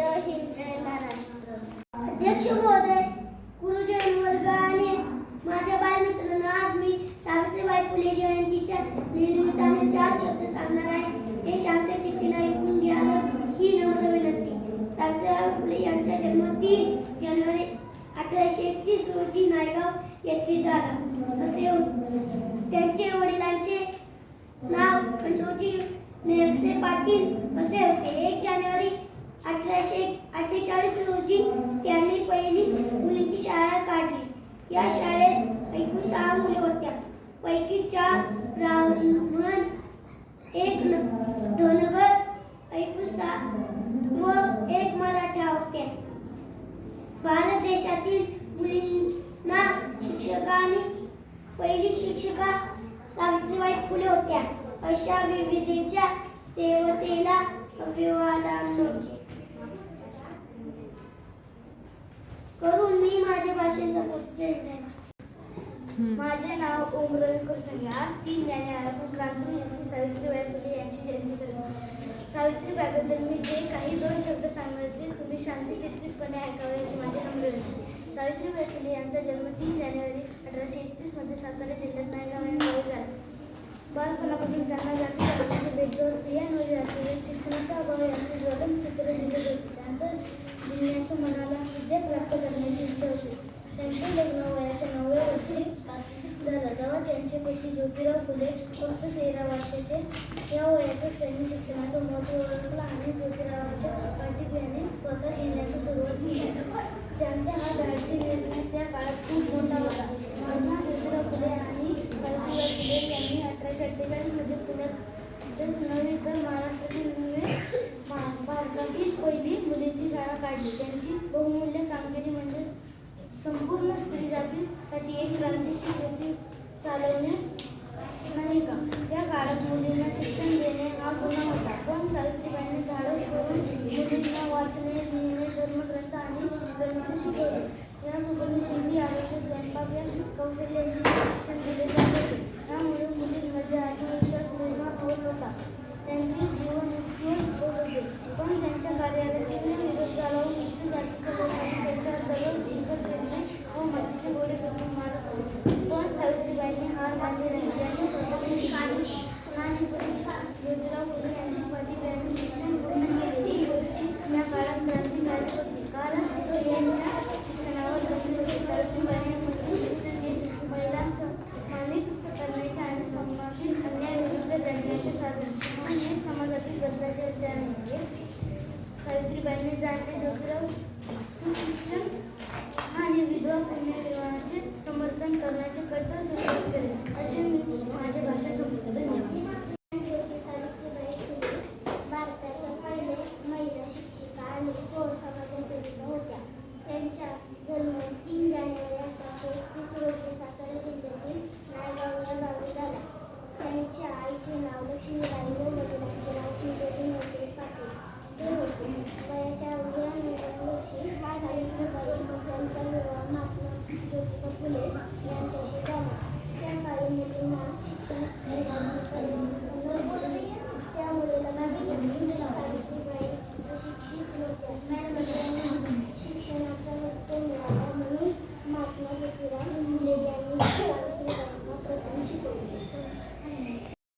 हिंद जय महाराष्ट्र. अध्यक्ष महोदय गुरुजन वर्ग आणि माझ्या बालमित्रांनो आज मी सावित्रीबाई फुले जयंतीच्या निमित्ताने चार शब्द सांगणार आहे. हे शांत चित्तीने ऐकून घ्या ही नम्र विनंती. सावित्रीबाई फुले यांचा जन्म तीन जानेवारी अठराशे एकतीस रोजी नायगाव येथे झाला. असे त्यांचे वडिलांचे नाव खंडोजी नेवसे पाटील असे होते. एक जानेवारी अठराशे अठ्ठेचाळीस रोजी त्यांनी पहिली मुलींची शाळा काढली. या शाळेत एकूण सहा मुले होत्या. पैकी चार ब्राह्मण एक धनगर एकूण सहा व एक मराठा होत्या भारत देशातील मुलींना शिक्षकांनी पहिली शिक्षिका सावित्रीबाई फुले होत्या. अशा विविधेच्या देवतेला अभिवादन. भाषेचा परिचय द्यावा माझे नाव ओम रवी कुरसंगे आज तीन जानेवारी क्रांती यांची सावित्रीबाई फुले यांची जयंती करतो सावित्रीबाईबद्दल मी जे काही दोन शब्द ते तुम्ही शांतचित्तितपणे ऐकावे अशी माझी नम्र विनंती सावित्रीबाई फुले यांचा जन्म तीन जानेवारी अठराशे एकतीसमध्ये सातारा जिल्ह्यात नायगाव या गावी झाला. बालपणापासून त्यांना जाती भेदभाव स्त्रियांवर जातीय शिक्षणाचा अभाव यांचे ज्वलन चित्र दिले होते त्यांचं जिज्ञासू मनाला विद्या प्राप्त करण्याची इच्छा होती त्यांचे लग्न वयाच्या नवव्या वर्षी झालं तेव्हा त्यांचे पती ज्योतिराव फुले फक्त तेरा वर्षाचे या वयातच त्यांनी शिक्षणाचं महत्त्व ओळखलं आणि ज्योतिरावांच्या पाठिंब्याने स्वतः घेण्याची सुरुवात केली त्यांचा हा धाडसी निर्णय त्या काळात खूप मोठा होता महात्मा ज्योतिराव फुले आणि कल्पना फुले यांनी अठराशे अठ्ठेचाळीसमध्ये पुण्यात नव्हे तर महाराष्ट्रातील नव्हे भारतातील पहिली मुलींची शाळा काढली. त्यांची बहुमूल्य संपूर्ण स्त्री जातीसाठी एक क्रांतीची कृती चालवणे नाही का? त्या काळात मुलींना शिक्षण देणे हा गुन्हा होता. पण सावित्रीबाईंनी झाडच करून मुलींना वाचणे लिहिणे धर्मग्रंथ आणि ग्रंथ शिकवले. यासोबत शेती आरोग्य स्वयंपाक या कौशल्याचे शिक्षण दिले जात होते. यामुळे मुलींमध्ये आत्मविश्वास निर्माण होत होता त्यांचे जीवन उत्कृष्ट होत होते पण त्यांच्या कार्याला तीव्र विरोध झाला व मृत्यू जातीच्या लोकांनी त्यांच्यावर दगड चिंकट फेकणे व मातीचे गोळे करून मारत होते पण सावित्रीबाईंनी हार मानली नाही त्यांनी स्वतःचे शिक्षण आणि ज्योतिराव फुले यांची पाठिंब्याने शिक्षण पूर्ण केले ही गोष्टी त्या काळात क्रांतिकारी होती कारण यांच्या शिक्षणावर बंदी होती सावित्रीबाईंनी मुलींचे शिक्षण हे महिलांना सन्मानित करण्याचे आणि समाजिक अन्यायाविरुद्ध लढण्याचे साधन शिक्षण हे समाजातील बदलाचे उद्यान आहे सावित्रीबाईंनी जाणते ज्योतिराव सुशिक्षण आणि विधवा पुण्यनिर्वाणाचे समर्थन करण्याचे कठोर सुरक्षित करेल असे मी माझ्या भाषा संपतो धन्यवाद। भारताच्या पहिल्या महिला शिक्षिका आणि थोर समाजसेविका सेविका होत्या. त्यांच्या जन्म तीन जानेवारी अठराशे एकतीस रोजी सातारा जिल्ह्यातील नायगाव या गावी झाला. त्यांच्या आईचे नाव लक्ष्मीबाई व वडिलांचे नाव खंडोजी नरसिंह पाटील ते होते वयाच्या अवघ्या नवव्या वर्षी सावित्रीबाई यांचा विवाह महात्मा ज्योतिबा फुले यांच्याशी झाला. त्या मुलींना शिक्षण त्या मुलीला नव्हती त्यामुळे लग्नानंतर सावित्रीबाई अशिक्षित होत्या त्यांना शिक्षणाचा हक्क मिळाला म्हणून महात्मा ज्योतिबा